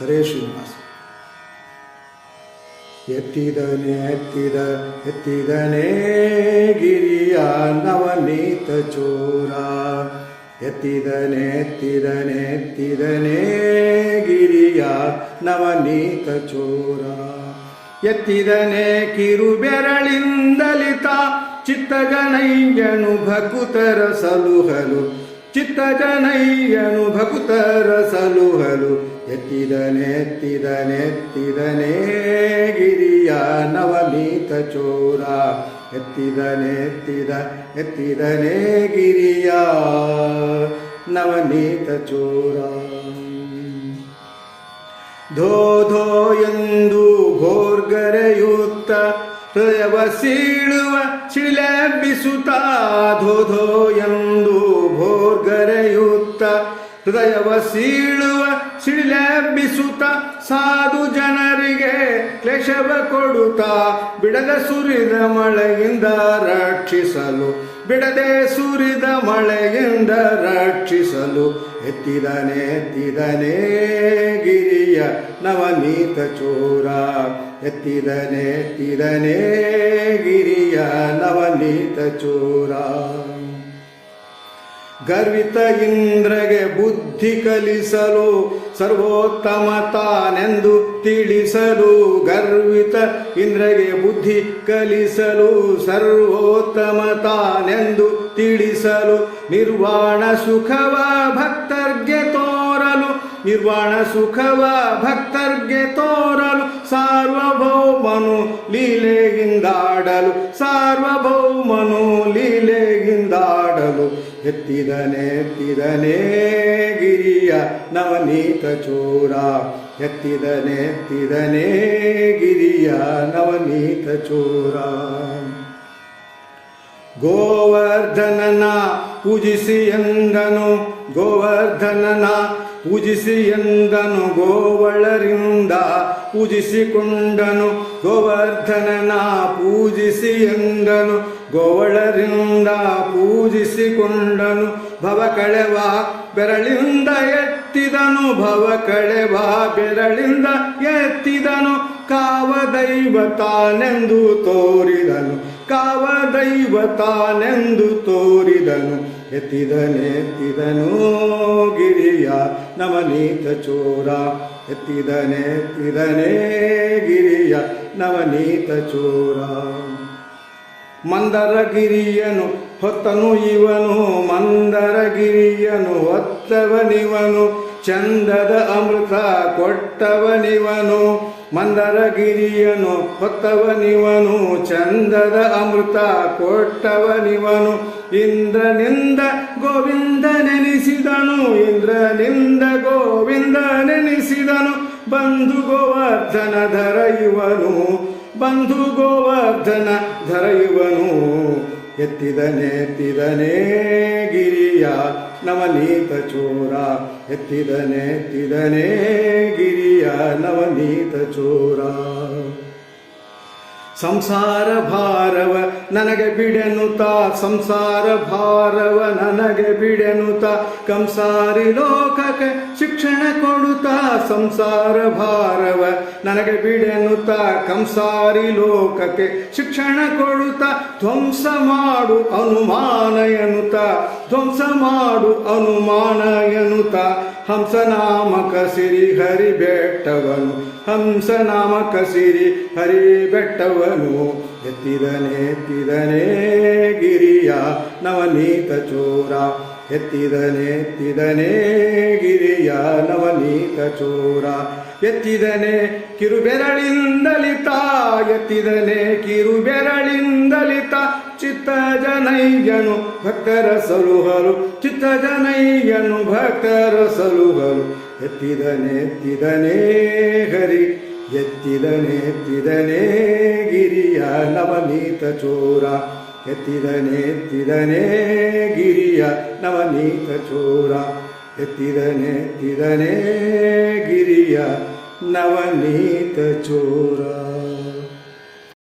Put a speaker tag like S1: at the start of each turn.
S1: ಹರೇ ಶ್ರೀನಿವಾಸ. ಎತ್ತಿದನೆ, ಎತ್ತಿದ, ಎತ್ತಿದನೇ ಗಿರಿಯ ನವನೀತ ಚೋರ. ಎತ್ತಿದನೆ ಎತ್ತಿದನೆ, ಎತ್ತಿದನೇ ಗಿರಿಯ ನವನೀತ ಚೋರ. ಎತ್ತಿದನೆ ಕಿರು ಬೆರಳಿಂದಲಿತ ಚಿತ್ತಜನಯ್ಯನು ಭಕುತರ ಸಲುಹಲು ಚಿತ್ತಜನಯ್ಯನು ಭಕುತರ ಸಲುಹಲು ಎತ್ತಿದನೆತ್ತಿದನೆತ್ತಿದನೇ ಎತ್ತಿದನೆ, ಎತ್ತಿದನೇ ಗಿರಿಯ ನವನೀತ ಚೋರ. ಎತ್ತಿದನೆ, ಎತ್ತಿದ, ಎತ್ತಿದನೇ ಗಿರಿಯ ನವನೀತ ಚೋರ. ಧೋ ಧೋ ಎಂದು ಘೋರ್ಗರೆಯುತ್ತ ಹೃದಯವ ಸೀಳುವ ಶಿಲೆಬ್ಬಿಸುತ್ತಾ ಧೋ ಧೋ ಎಂದು ಹೃದಯವ ಸೀಳುವ ಸಿಡಿಲೆಬ್ಬಿಸುತ್ತ ಸಾಧು ಜನರಿಗೆ ಕ್ಲೇಶವ ಕೊಡುತ್ತಾ ಬಿಡದ ಸುರಿದ ಮಳೆಯಿಂದ ರಕ್ಷಿಸಲು, ಬಿಡದೆ ಸುರಿದ ಮಳೆಯಿಂದ ರಕ್ಷಿಸಲು, ಎತ್ತಿದನೆ ಎತ್ತಿದನೆ ಗಿರಿಯ ನವನೀತ ಚೋರ, ಎತ್ತಿದನೆ ಎತ್ತಿದನೆ ಗಿರಿಯ ನವನೀತ ಚೋರ. ಗರ್ವಿತ ಇಂದ್ರಗೆ ಬುದ್ಧಿ ಕಲಿಸಲು ಸರ್ವೋತ್ತಮ ತಾನೆಂದು ತಿಳಿಸಲು ಗರ್ವಿತ ಇಂದ್ರಗೆ ಬುದ್ಧಿ ಕಲಿಸಲು ಸರ್ವೋತ್ತಮ ತಾನೆಂದು ತಿಳಿಸಲು ನಿರ್ವಾಣ ಸುಖವ ಭಕ್ತರ್ಗೆ ತೋರಲು ನಿರ್ವಾಣ ಸುಖವ ಭಕ್ತರ್ಗೆ ತೋರಲು ಸಾರ್ವಭೌಮನು ಲೀಲೆಯಿಂದಾಡಲು ಸಾರ್ವಭೌಮನು ಎತ್ತಿದನೆ, ಎತ್ತಿದನೇ ಗಿರಿಯ ನವನೀತ ಚೂರ. ಎತ್ತಿದನೆ, ಎತ್ತಿದನೇ ಗಿರಿಯ ನವನೀತ ಚೂರ. ಗೋವರ್ಧನನ ಪೂಜಿಸಿ ಎಂದನು, ಗೋವರ್ಧನನ ಪೂಜಿಸಿ ಎಂದನು ಗೋವಳರಿಂದ ಪೂಜಿಸಿಕೊಂಡನು, ಗೋವರ್ಧನನ ಪೂಜಿಸಿ ಎಂದನು, ಗೋವಳರಿಂದ ಪೂಜಿಸಿಕೊಂಡನು ಭವ ಕಳೆವ ಬೆರಳಿಂದ ಎತ್ತಿದನು ಭವ ಕಳೆವ ಬೆರಳಿಂದ ಎತ್ತಿದನು ಕಾವ ದೈವತಾನೆಂದು ತೋರಿದನು ಕಾವ ದೈವತಾನೆಂದು ತೋರಿದನು ಎತ್ತಿದನೆ ಎತ್ತಿದನು ಗಿರಿಯ ನವನೀತ ಚೋರ. ಎತ್ತಿದನೆ ಎತ್ತಿದನೆ ಗಿರಿಯ ನವನೀತ ಚೋರ. ಮಂದರಗಿರಿಯನು ಹೊತ್ತನು ಇವನು ಮಂದರ ಗಿರಿಯನು ಹೊತ್ತವನಿವನು ಚಂದದ ಅಮೃತ ಕೊಟ್ಟವನಿವನು, ಮಂದರಗಿರಿಯನು ಹೊತ್ತವನಿವನು, ಚಂದದ ಅಮೃತ ಕೊಟ್ಟವನಿವನು, ಇಂದ್ರನಿಂದ ಗೋವಿಂದ ನೆನೆಸಿದನು ಇಂದ್ರನಿಂದ ಗೋವಿಂದ ನೆನೆಸಿದನು. ಬಂಧು ಗೋವರ್ಧನ ಧರ ಬಂಧು ಗೋವರ್ಧನ ಧರ ಇವನು ಗಿರಿಯ, ನವನೀತ ಚೋರ. ಎತ್ತಿದನೆತ್ತಿದನೇ ಎತ್ತಿದನೆ ಗಿರಿಯ, ನವನೀತ ಚೋರ. ಸಂಸಾರ ಭಾರವ ನನಗೆ ಬಿಡೆನುತ. ಸಂಸಾರ ಭಾರವ ನನಗೆ ಬಿಡೆನುತ. ಕಂಸಾರಿ ಲೋಕಕ್ಕೆ ಶಿಕ್ಷಣ ಕೊಡುತ್ತ ಸಂಸಾರ ಭಾರವ. ನನಗೆ ಬಿಡೆನುತ ಕಂಸಾರಿ ಲೋಕಕ್ಕೆ. ಶಿಕ್ಷಣ ಕೊಡುತ್ತ ಧ್ವಂಸ ಮಾಡು ಅನುಮಾನ ಎನ್ನುತ್ತ. ಧ್ವಂಸ ಮಾಡು ಅನುಮಾನ ಎನ್ನುತ್ತ. ಹಂಸನಾಮಕ ಸಿರಿ ಹರಿ ಬೆಟ್ಟವನು. ಹಂಸನಾಮಕ ಸಿರಿ ಹರಿ ಬೆಟ್ಟವನು. ಎತ್ತಿದನೆ ಎತ್ತಿದನೆ ಗಿರಿಯ ನವನೀತ ಚೋರ. ಎತ್ತಿದನೆ ಎತ್ತಿದನೆ ಗಿರಿಯ ಚೋರ ಎತ್ತಿದನೆ ಕಿರುಬೆರಳಿಂದಲಿತ ಎತ್ತಿದನೆ ಕಿರುಬೆರಳಿಂದಲಿತ ಚಿತ್ತ ಜನಯ್ಯನು ಭಕ್ತರ ಸಲುಹರು ಚಿತ್ತ ಜನಯ್ಯನು ಭಕ್ತರ ಸಲುಹರು. ಎತ್ತಿದನೆ ಎತ್ತಿದನೆ ಹರಿ, ಎತ್ತಿದನೆ ಎತ್ತಿದನೆ ಗಿರಿಯ ನವನೀತ ಚೋರ. ಎತ್ತಿದನೆ ಎತ್ತಿದನೆ ಗಿರಿಯ ನವನೀತ ಚೋರ. ಎತ್ತಿದನೆ ಎತ್ತಿದನೆ ಗಿರಿಯ ನವನೀತ ಚೋರ.